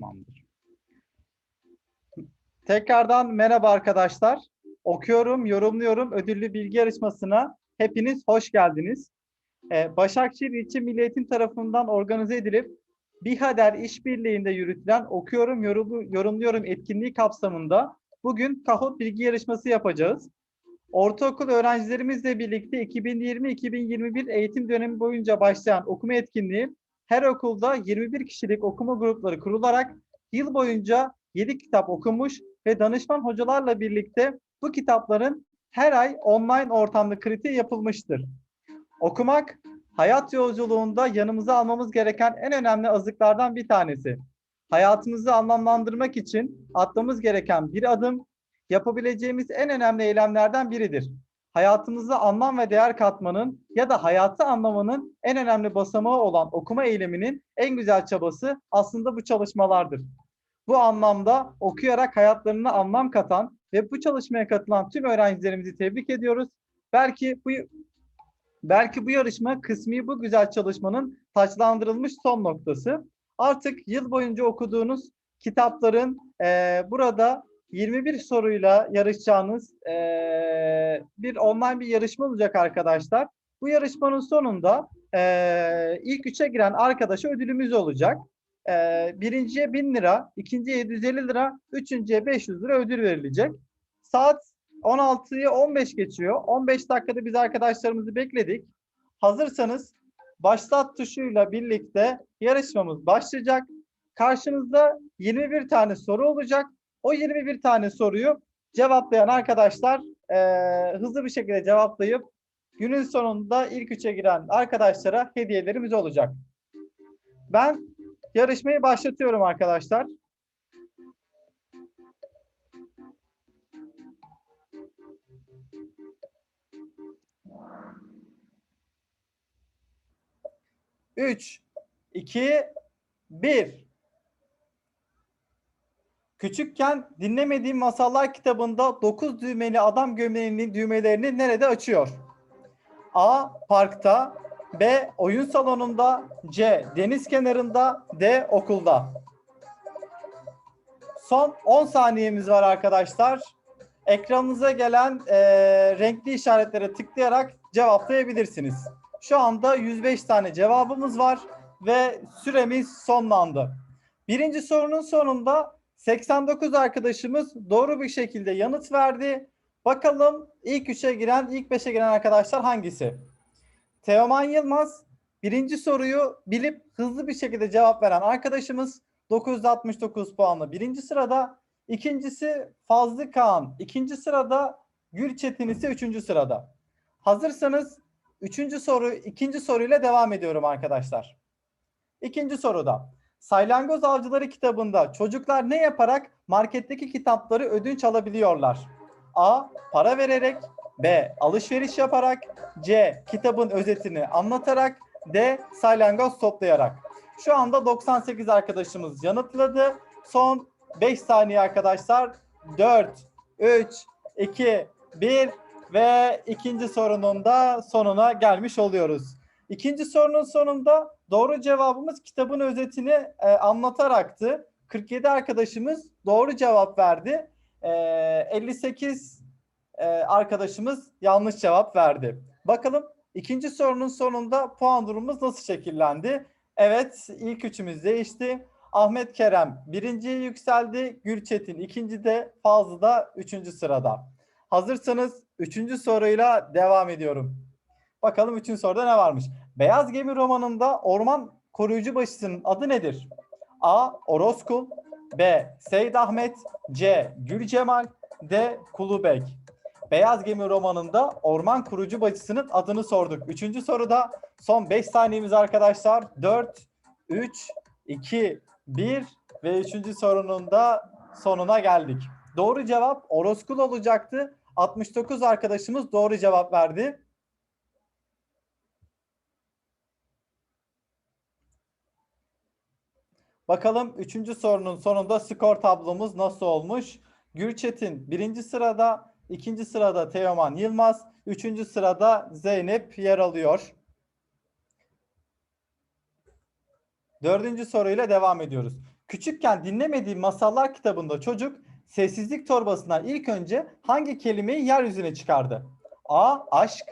Tamamdır. Tekrardan merhaba arkadaşlar. Okuyorum, yorumluyorum ödüllü bilgi yarışmasına hepiniz hoş geldiniz. Ee, Başakşehir İlçe Milli Eğitim tarafından organize edilip BİHADER işbirliğinde yürütülen okuyorum, yorumu- yorumluyorum etkinliği kapsamında bugün Kahoot bilgi yarışması yapacağız. Ortaokul öğrencilerimizle birlikte 2020-2021 eğitim dönemi boyunca başlayan okuma etkinliği her okulda 21 kişilik okuma grupları kurularak yıl boyunca 7 kitap okumuş ve danışman hocalarla birlikte bu kitapların her ay online ortamda kritiği yapılmıştır. Okumak, hayat yolculuğunda yanımıza almamız gereken en önemli azıklardan bir tanesi. Hayatımızı anlamlandırmak için atmamız gereken bir adım, yapabileceğimiz en önemli eylemlerden biridir. Hayatımıza anlam ve değer katmanın ya da hayatı anlamanın en önemli basamağı olan okuma eyleminin en güzel çabası aslında bu çalışmalardır. Bu anlamda okuyarak hayatlarına anlam katan ve bu çalışmaya katılan tüm öğrencilerimizi tebrik ediyoruz. Belki bu belki bu yarışma kısmi bu güzel çalışmanın taçlandırılmış son noktası. Artık yıl boyunca okuduğunuz kitapların eee, burada 21 soruyla yarışacağınız eee, bir online bir yarışma olacak arkadaşlar. Bu yarışmanın sonunda eee, ilk üçe giren arkadaşa ödülümüz olacak. Eee, birinciye 1000 lira, ikinciye 750 lira, üçüncüye 500 lira ödül verilecek. Saat 16'yı 15 geçiyor. 15 dakikada biz arkadaşlarımızı bekledik. Hazırsanız başlat tuşuyla birlikte yarışmamız başlayacak. Karşınızda 21 tane soru olacak. O 21 tane soruyu cevaplayan arkadaşlar eee, hızlı bir şekilde cevaplayıp günün sonunda ilk üçe giren arkadaşlara hediyelerimiz olacak. Ben yarışmayı başlatıyorum arkadaşlar. Üç, iki, bir. Küçükken dinlemediğim masallar kitabında 9 düğmeli adam gömleğinin düğmelerini nerede açıyor? A. Parkta B. Oyun salonunda C. Deniz kenarında D. Okulda. Son 10 saniyemiz var arkadaşlar. Ekranınıza gelen eee, renkli işaretlere tıklayarak cevaplayabilirsiniz. Şu anda 105 tane cevabımız var ve süremiz sonlandı. Birinci sorunun sonunda 89 arkadaşımız doğru bir şekilde yanıt verdi. Bakalım ilk üçe giren, ilk beşe giren arkadaşlar hangisi? Teoman Yılmaz birinci soruyu bilip hızlı bir şekilde cevap veren arkadaşımız 969 puanla birinci sırada. İkincisi Fazlı Kaan ikinci sırada. Gülçetin ise üçüncü sırada. Hazırsanız üçüncü soru, ikinci soruyla devam ediyorum arkadaşlar. İkinci soruda. Saylangoz Avcıları kitabında çocuklar ne yaparak marketteki kitapları ödünç alabiliyorlar? A. Para vererek B. Alışveriş yaparak C. Kitabın özetini anlatarak D. Salyangoz toplayarak. Şu anda 98 arkadaşımız yanıtladı. Son 5 saniye arkadaşlar. 4, 3, 2, 1 ve ikinci sorunun da sonuna gelmiş oluyoruz. İkinci sorunun sonunda doğru cevabımız kitabın özetini e, anlataraktı. 47 arkadaşımız doğru cevap verdi. E, 58 e, arkadaşımız yanlış cevap verdi. Bakalım ikinci sorunun sonunda puan durumumuz nasıl şekillendi? Evet ilk üçümüz değişti. Ahmet Kerem birinciye yükseldi. Gülçetin ikinci de Fazlı da üçüncü sırada. Hazırsanız üçüncü soruyla devam ediyorum. Bakalım üçüncü soruda ne varmış? Beyaz Gemi romanında orman koruyucu başısının adı nedir? A. Orozkul B. Seyd Ahmet C. Gül Cemal D. Kulubek Beyaz Gemi romanında orman kurucu bacısının adını sorduk. Üçüncü soruda son 5 saniyemiz arkadaşlar. 4, 3, 2, 1 ve üçüncü sorunun da sonuna geldik. Doğru cevap Orozkul olacaktı. 69 arkadaşımız doğru cevap verdi. Bakalım üçüncü sorunun sonunda skor tablomuz nasıl olmuş? Gürçetin birinci sırada, ikinci sırada Teoman Yılmaz, üçüncü sırada Zeynep yer alıyor. Dördüncü soruyla devam ediyoruz. Küçükken dinlemediği masallar kitabında çocuk sessizlik torbasından ilk önce hangi kelimeyi yeryüzüne çıkardı? A. Aşk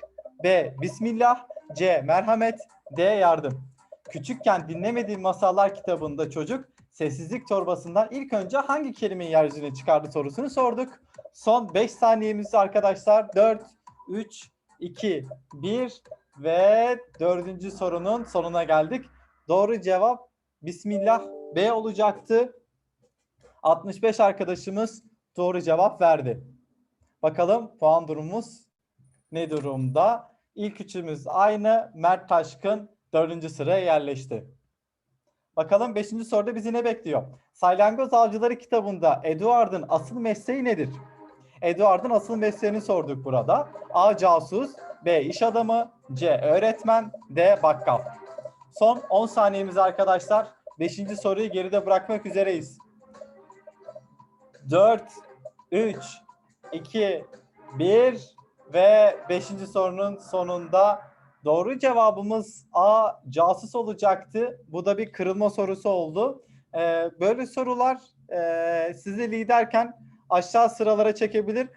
B. Bismillah C. Merhamet D. Yardım. Küçükken dinlemediği masallar kitabında çocuk sessizlik torbasından ilk önce hangi kelimeyi yeryüzüne çıkardı sorusunu sorduk. Son 5 saniyemiz arkadaşlar. 4, 3, 2, 1 ve dördüncü sorunun sonuna geldik. Doğru cevap Bismillah B olacaktı. 65 arkadaşımız doğru cevap verdi. Bakalım puan durumumuz ne durumda? İlk üçümüz aynı. Mert Taşkın dördüncü sıraya yerleşti. Bakalım beşinci soruda bizi ne bekliyor? Salyangoz Avcıları kitabında Edward'ın asıl mesleği nedir? Edward'ın asıl mesleğini sorduk burada. A. Casus B. iş adamı C. Öğretmen D. Bakkal. Son 10 saniyemiz arkadaşlar. Beşinci soruyu geride bırakmak üzereyiz. 4, 3, 2, 1 ve 5. sorunun sonunda doğru cevabımız A casus olacaktı. Bu da bir kırılma sorusu oldu. Ee, böyle sorular e, sizi liderken aşağı sıralara çekebilir.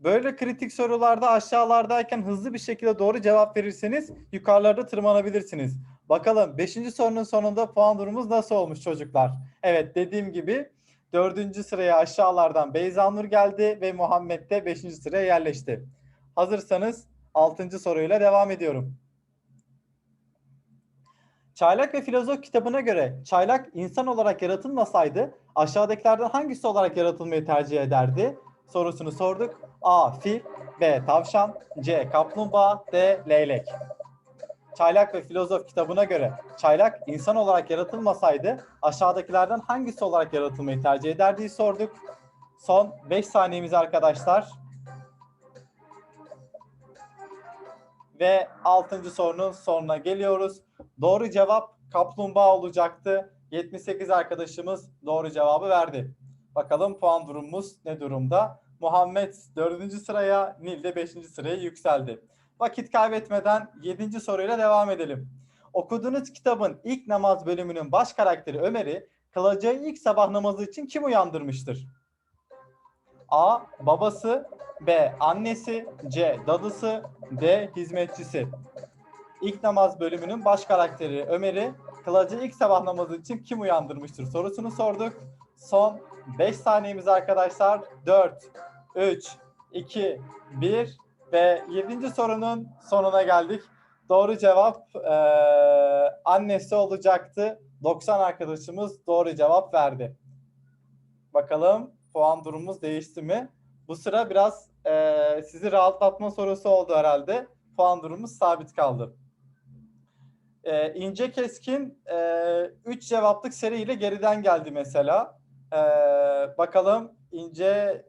Böyle kritik sorularda aşağılardayken hızlı bir şekilde doğru cevap verirseniz yukarılarda tırmanabilirsiniz. Bakalım 5. sorunun sonunda puan durumumuz nasıl olmuş çocuklar? Evet dediğim gibi 4. sıraya aşağılardan Beyza Nur geldi ve Muhammed de 5. sıraya yerleşti. Hazırsanız 6. soruyla devam ediyorum. Çaylak ve Filozof kitabına göre çaylak insan olarak yaratılmasaydı aşağıdakilerden hangisi olarak yaratılmayı tercih ederdi? Sorusunu sorduk. A. Fil B. Tavşan C. Kaplumbağa D. Leylek Çaylak ve Filozof kitabına göre çaylak insan olarak yaratılmasaydı aşağıdakilerden hangisi olarak yaratılmayı tercih ederdiği sorduk. Son 5 saniyemiz arkadaşlar. Ve 6. sorunun sonuna geliyoruz. Doğru cevap kaplumbağa olacaktı. 78 arkadaşımız doğru cevabı verdi. Bakalım puan durumumuz ne durumda? Muhammed 4. sıraya, Nil de 5. sıraya yükseldi. Vakit kaybetmeden 7. soruyla devam edelim. Okuduğunuz kitabın ilk namaz bölümünün baş karakteri Ömer'i kılacağı ilk sabah namazı için kim uyandırmıştır? A. Babası B. Annesi C. Dadısı D. Hizmetçisi İlk namaz bölümünün baş karakteri Ömer'i kılacağı ilk sabah namazı için kim uyandırmıştır sorusunu sorduk. Son 5 saniyemiz arkadaşlar. 4, 3, 2, 1 ve 7. sorunun sonuna geldik. Doğru cevap e, annesi olacaktı. 90 arkadaşımız doğru cevap verdi. Bakalım puan durumumuz değişti mi? Bu sıra biraz e, sizi rahatlatma sorusu oldu herhalde. Puan durumumuz sabit kaldı. E, İnce Keskin 3 e, cevaplık seriyle geriden geldi mesela. E, bakalım İnce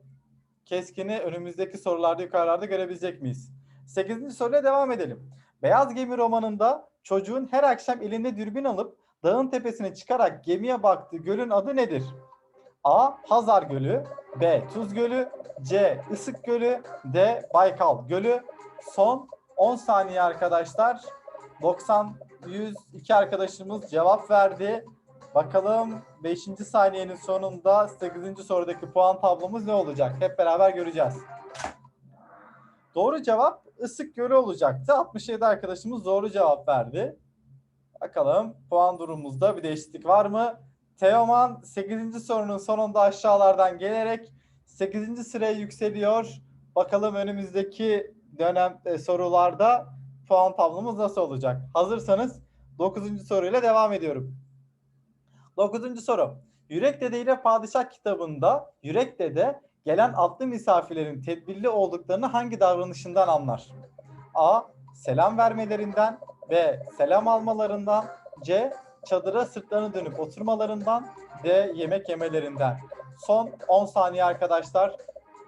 Keskin'i önümüzdeki sorularda yukarılarda görebilecek miyiz? 8. soruyla devam edelim. Beyaz Gemi romanında çocuğun her akşam elinde dürbün alıp dağın tepesine çıkarak gemiye baktığı gölün adı nedir? A. Hazar Gölü B. Tuz Gölü C. Isık Gölü D. Baykal Gölü Son 10 saniye arkadaşlar. 90 102 arkadaşımız cevap verdi. Bakalım 5. saniyenin sonunda 8. sorudaki puan tablomuz ne olacak? Hep beraber göreceğiz. Doğru cevap ısık gölü olacaktı. 67 arkadaşımız doğru cevap verdi. Bakalım puan durumumuzda bir değişiklik var mı? Teoman 8. sorunun sonunda aşağılardan gelerek 8. sıraya yükseliyor. Bakalım önümüzdeki dönem e, sorularda puan tablomuz nasıl olacak? Hazırsanız 9. soruyla devam ediyorum. 9. soru. Yürek Dede ile Padişah kitabında Yürek Dede gelen atlı misafirlerin tedbirli olduklarını hangi davranışından anlar? A. Selam vermelerinden B. Selam almalarından C. Çadıra sırtlarını dönüp oturmalarından D. Yemek yemelerinden. Son 10 saniye arkadaşlar.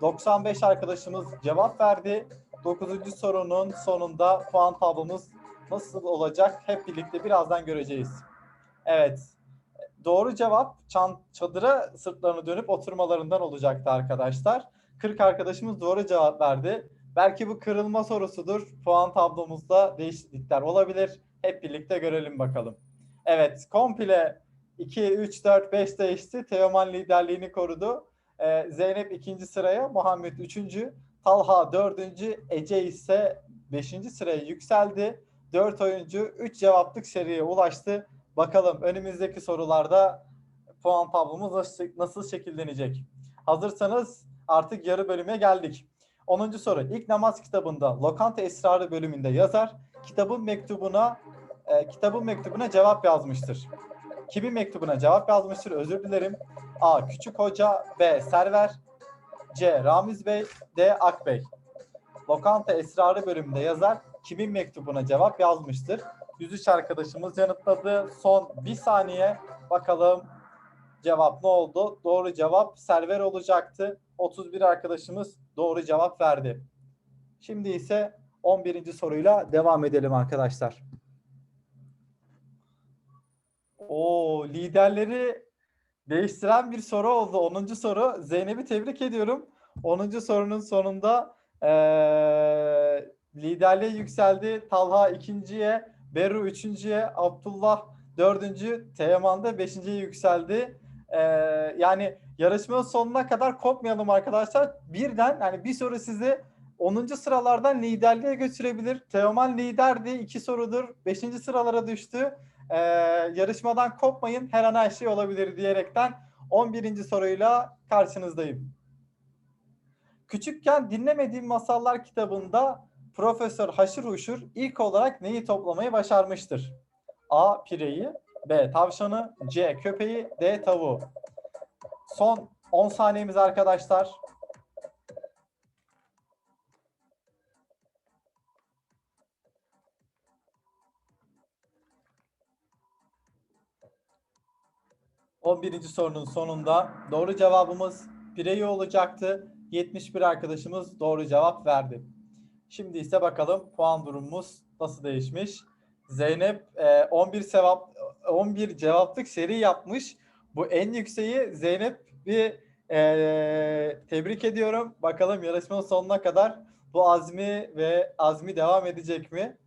95 arkadaşımız cevap verdi. 9. sorunun sonunda puan tablomuz nasıl olacak hep birlikte birazdan göreceğiz. Evet. Doğru cevap çan, çadıra sırtlarını dönüp oturmalarından olacaktı arkadaşlar. 40 arkadaşımız doğru cevap verdi. Belki bu kırılma sorusudur. Puan tablomuzda değişiklikler olabilir. Hep birlikte görelim bakalım. Evet, komple 2, 3, 4, 5 değişti. Teoman liderliğini korudu. Ee, Zeynep ikinci sıraya, Muhammed üçüncü, Talha dördüncü, Ece ise beşinci sıraya yükseldi. Dört oyuncu üç cevaplık seriye ulaştı. Bakalım önümüzdeki sorularda puan tablomuz nasıl, şekillenecek? Hazırsanız artık yarı bölüme geldik. 10. soru. İlk namaz kitabında Lokanta Esrarı bölümünde yazar kitabın mektubuna e, kitabın mektubuna cevap yazmıştır. Kimin mektubuna cevap yazmıştır? Özür dilerim. A. Küçük Hoca B. Server C. Ramiz Bey D. Akbey Lokanta Esrarı bölümünde yazar kimin mektubuna cevap yazmıştır? 103 arkadaşımız yanıtladı. Son bir saniye bakalım cevap ne oldu? Doğru cevap Server olacaktı. 31 arkadaşımız doğru cevap verdi. Şimdi ise 11. soruyla devam edelim arkadaşlar. O liderleri değiştiren bir soru oldu. 10. soru. Zeynep'i tebrik ediyorum. 10. sorunun sonunda eee liderliğe yükseldi. Talha ikinciye, Beru üçüncüye, Abdullah dördüncü, Teyaman da beşinciye yükseldi. Ee, yani yarışmanın sonuna kadar kopmayalım arkadaşlar. Birden yani bir soru sizi 10. sıralardan liderliğe götürebilir. Teoman liderdi. iki sorudur. 5. sıralara düştü. Ee, yarışmadan kopmayın. Her an her şey olabilir diyerekten 11. soruyla karşınızdayım. Küçükken dinlemediğim masallar kitabında Profesör Haşır Huşur ilk olarak neyi toplamayı başarmıştır? A. Pireyi B. Tavşanı C. Köpeği D. Tavuğu Son 10 saniyemiz arkadaşlar. On birinci sorunun sonunda doğru cevabımız pireyi olacaktı. 71 arkadaşımız doğru cevap verdi. Şimdi ise bakalım puan durumumuz nasıl değişmiş. Zeynep 11 sevap 11 cevaplık seri yapmış. Bu en yükseği Zeynep bir e, tebrik ediyorum. Bakalım yarışmanın sonuna kadar bu azmi ve azmi devam edecek mi?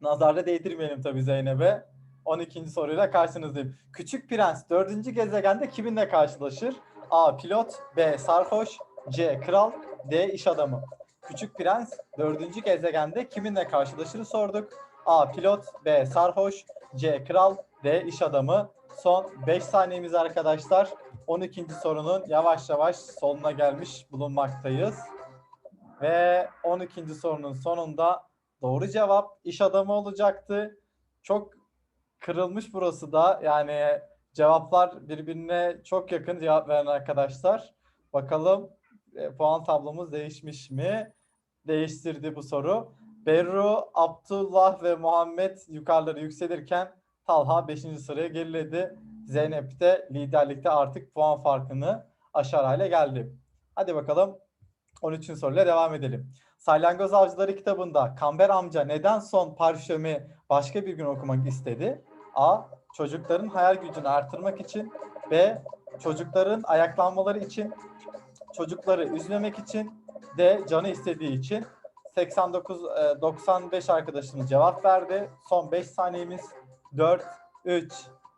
Nazarda değdirmeyelim tabii Zeynep'e. 12. soruyla karşınızdayım. Küçük Prens 4. gezegende kiminle karşılaşır? A. Pilot B. Sarhoş C. Kral D. İş adamı Küçük Prens 4. gezegende kiminle karşılaşır sorduk. A. Pilot B. Sarhoş C. Kral D. İş adamı Son 5 saniyemiz arkadaşlar. 12. sorunun yavaş yavaş sonuna gelmiş bulunmaktayız. Ve 12. sorunun sonunda doğru cevap iş adamı olacaktı. Çok kırılmış burası da. Yani cevaplar birbirine çok yakın cevap veren arkadaşlar. Bakalım e, puan tablomuz değişmiş mi? Değiştirdi bu soru. Berru, Abdullah ve Muhammed yukarıları yükselirken Talha 5. sıraya geriledi. Zeynep de liderlikte artık puan farkını aşar hale geldi. Hadi bakalım 13. soruyla devam edelim. Salyangoz Avcıları kitabında Kamber amca neden son parfümü başka bir gün okumak istedi? A. Çocukların hayal gücünü artırmak için. B. Çocukların ayaklanmaları için. Çocukları üzmemek için. D. Canı istediği için. 89 95 arkadaşımız cevap verdi. Son 5 saniyemiz 4 3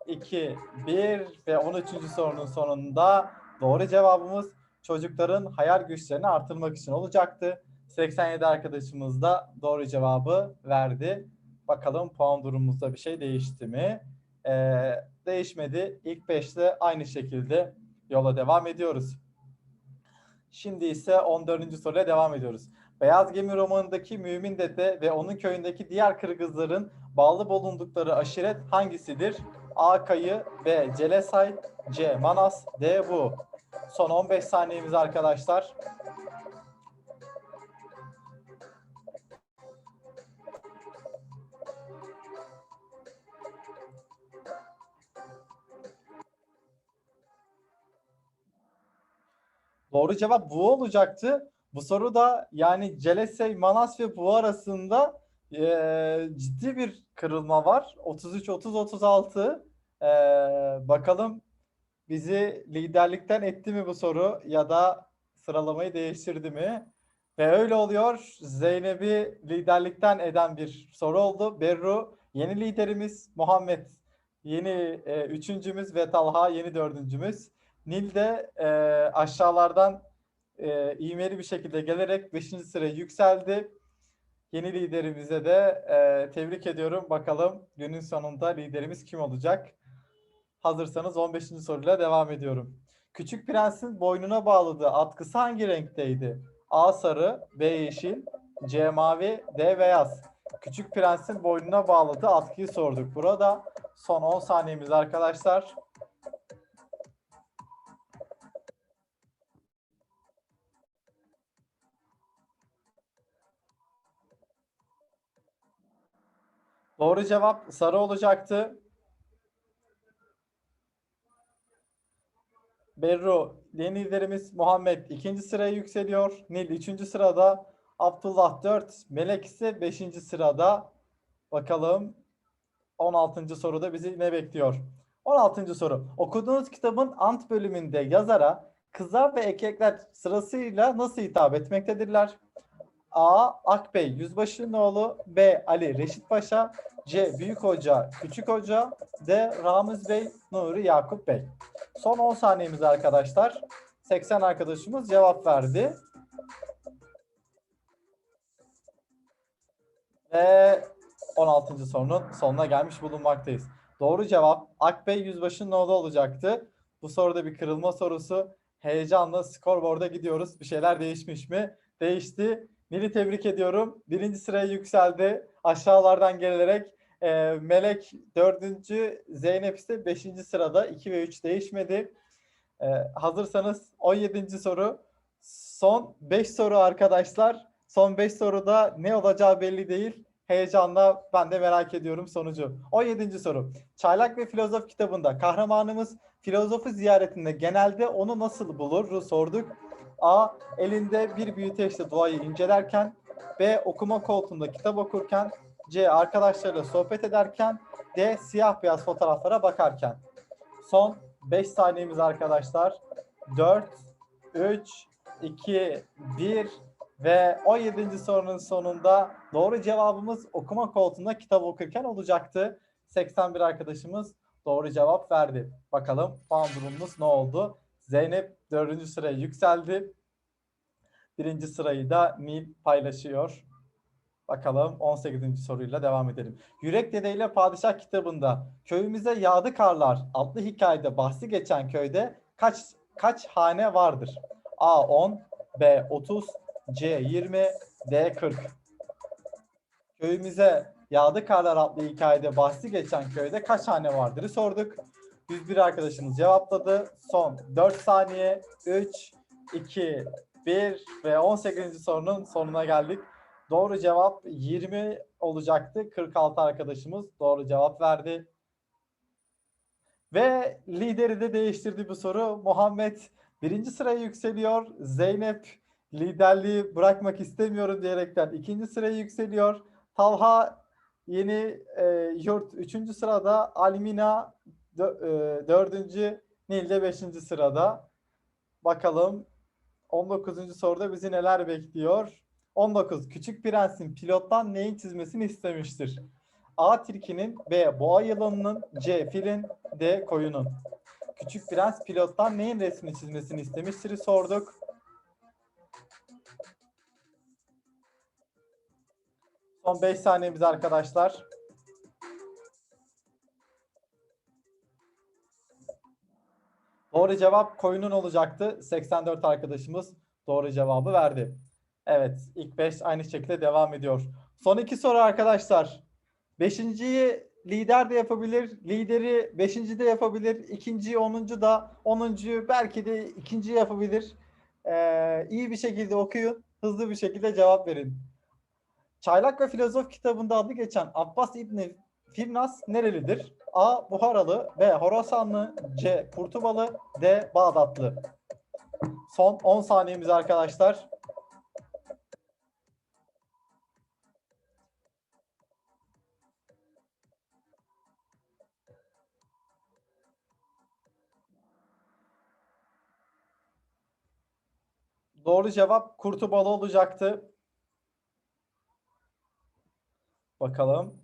2 1 ve 13. sorunun sonunda doğru cevabımız çocukların hayal güçlerini artırmak için olacaktı. 87 arkadaşımız da doğru cevabı verdi. Bakalım puan durumumuzda bir şey değişti mi? Ee, değişmedi. İlk 5'te aynı şekilde yola devam ediyoruz. Şimdi ise 14. soruya devam ediyoruz. Beyaz Gemi romanındaki Mümin Dede ve onun köyündeki diğer Kırgızların bağlı bulundukları aşiret hangisidir? A. Kayı B. Celesay C. Manas D. Bu. Son 15 saniyemiz arkadaşlar. Doğru cevap bu olacaktı. Bu soru da yani Celesey, Manas ve bu arasında e, ciddi bir kırılma var. 33-30-36. E, bakalım bizi liderlikten etti mi bu soru ya da sıralamayı değiştirdi mi? Ve öyle oluyor. Zeynep'i liderlikten eden bir soru oldu. Berru yeni liderimiz Muhammed yeni e, üçüncümüz ve Talha yeni dördüncümüz. Nil de e, aşağılardan e, ivmeli bir şekilde gelerek 5. sıraya yükseldi. Yeni liderimize de e, tebrik ediyorum. Bakalım günün sonunda liderimiz kim olacak? Hazırsanız 15. soruyla devam ediyorum. Küçük Prens'in boynuna bağladığı atkısı hangi renkteydi? A sarı, B yeşil, C mavi, D beyaz. Küçük Prens'in boynuna bağladığı atkıyı sorduk. Burada son 10 saniyemiz arkadaşlar. Doğru cevap sarı olacaktı. Berru, yeni liderimiz Muhammed ikinci sıraya yükseliyor. Nil üçüncü sırada. Abdullah 4, Melek ise 5. sırada. Bakalım 16. soruda bizi ne bekliyor? 16. soru. Okuduğunuz kitabın ant bölümünde yazara kızlar ve erkekler sırasıyla nasıl hitap etmektedirler? A. Akbey Yüzbaşı'nın oğlu B. Ali Reşit Paşa C. Büyük Hoca Küçük Hoca D. Ramiz Bey Nuri Yakup Bey Son 10 saniyemiz arkadaşlar. 80 arkadaşımız cevap verdi. Ve 16. sorunun sonuna gelmiş bulunmaktayız. Doğru cevap Akbey Yüzbaşı'nın oğlu olacaktı. Bu soruda bir kırılma sorusu. Heyecanla skorboarda gidiyoruz. Bir şeyler değişmiş mi? Değişti. Nil'i tebrik ediyorum. Birinci sıraya yükseldi. Aşağılardan gelerek e, Melek dördüncü, Zeynep ise beşinci sırada. 2 ve 3 değişmedi. E, hazırsanız 17. soru. Son 5 soru arkadaşlar. Son 5 soruda ne olacağı belli değil. Heyecanla ben de merak ediyorum sonucu. 17. soru. Çaylak ve Filozof kitabında kahramanımız filozofu ziyaretinde genelde onu nasıl bulur sorduk. A. Elinde bir büyüteçle doğayı incelerken. B. Okuma koltuğunda kitap okurken. C. Arkadaşlarıyla sohbet ederken. D. Siyah beyaz fotoğraflara bakarken. Son 5 saniyemiz arkadaşlar. 4, 3, 2, 1 ve 17. sorunun sonunda doğru cevabımız okuma koltuğunda kitap okurken olacaktı. 81 arkadaşımız doğru cevap verdi. Bakalım puan durumumuz ne oldu? Zeynep 4. sıraya yükseldi. Birinci sırayı da Nil paylaşıyor. Bakalım 18. soruyla devam edelim. Yürek Dede ile Padişah kitabında köyümüze yağdı karlar adlı hikayede bahsi geçen köyde kaç kaç hane vardır? A 10, B 30, C 20, D 40. Köyümüze yağdı karlar adlı hikayede bahsi geçen köyde kaç hane vardır sorduk. 101 arkadaşımız cevapladı. Son 4 saniye. 3, 2, 1 ve 18. sorunun sonuna geldik. Doğru cevap 20 olacaktı. 46 arkadaşımız doğru cevap verdi. Ve lideri de değiştirdi bu soru. Muhammed birinci sıraya yükseliyor. Zeynep liderliği bırakmak istemiyorum diyerekten ikinci sıraya yükseliyor. Talha yeni e, yurt üçüncü sırada. Almina dördüncü. Nil de beşinci sırada. Bakalım 19. soruda bizi neler bekliyor? 19. Küçük Prens'in pilottan neyin çizmesini istemiştir? A. Tilkinin, B. Boğa yılanının, C. Filin, D. Koyunun. Küçük Prens pilottan neyin resmini çizmesini istemiştir sorduk. Son 5 saniyemiz arkadaşlar. Doğru cevap koyunun olacaktı. 84 arkadaşımız doğru cevabı verdi. Evet ilk 5 aynı şekilde devam ediyor. Son iki soru arkadaşlar. Beşinciyi lider de yapabilir. Lideri beşinci de yapabilir. ikinciyi onuncu da. Onuncuyu belki de ikinci yapabilir. Ee, iyi bir şekilde okuyun. Hızlı bir şekilde cevap verin. Çaylak ve Filozof kitabında adı geçen Abbas İbni Firnas nerelidir? A. Buharalı B. Horasanlı C. Kurtubalı D. Bağdatlı Son 10 saniyemiz arkadaşlar. Doğru cevap Kurtubalı olacaktı. Bakalım.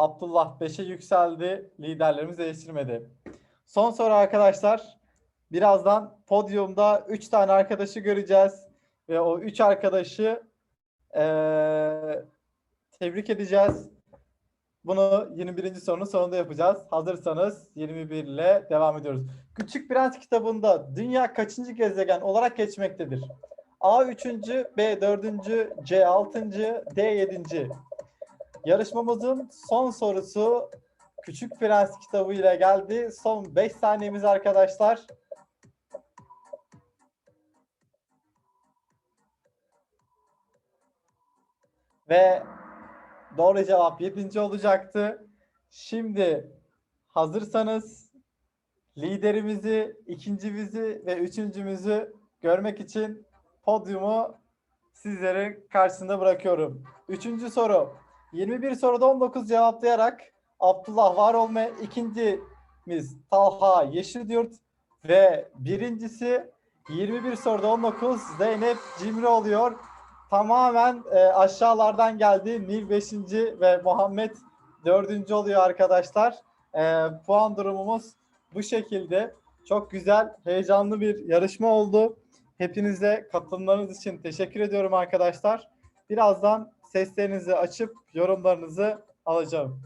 Abdullah 5'e yükseldi. Liderlerimiz değiştirmedi. Son soru arkadaşlar. Birazdan podyumda 3 tane arkadaşı göreceğiz. Ve o 3 arkadaşı eee, tebrik edeceğiz. Bunu 21. sorunun sonunda yapacağız. Hazırsanız 21 ile devam ediyoruz. Küçük Prens kitabında dünya kaçıncı gezegen olarak geçmektedir? A 3. B 4. C 6. D 7. Yarışmamızın son sorusu Küçük Prens kitabı ile geldi. Son 5 saniyemiz arkadaşlar. Ve doğru cevap 7. olacaktı. Şimdi hazırsanız liderimizi, ikincimizi ve üçüncümüzü görmek için podyumu sizlerin karşısında bırakıyorum. Üçüncü soru. 21 soruda 19 cevaplayarak Abdullah Varolme, ikincimiz Talha Yeşilyurt ve birincisi 21 soruda 19 Zeynep Cimri oluyor. Tamamen e, aşağılardan geldi. Nil 5. ve Muhammed 4. oluyor arkadaşlar. E, puan durumumuz bu şekilde. Çok güzel, heyecanlı bir yarışma oldu. Hepinize katılımlarınız için teşekkür ediyorum arkadaşlar. Birazdan seslerinizi açıp yorumlarınızı alacağım.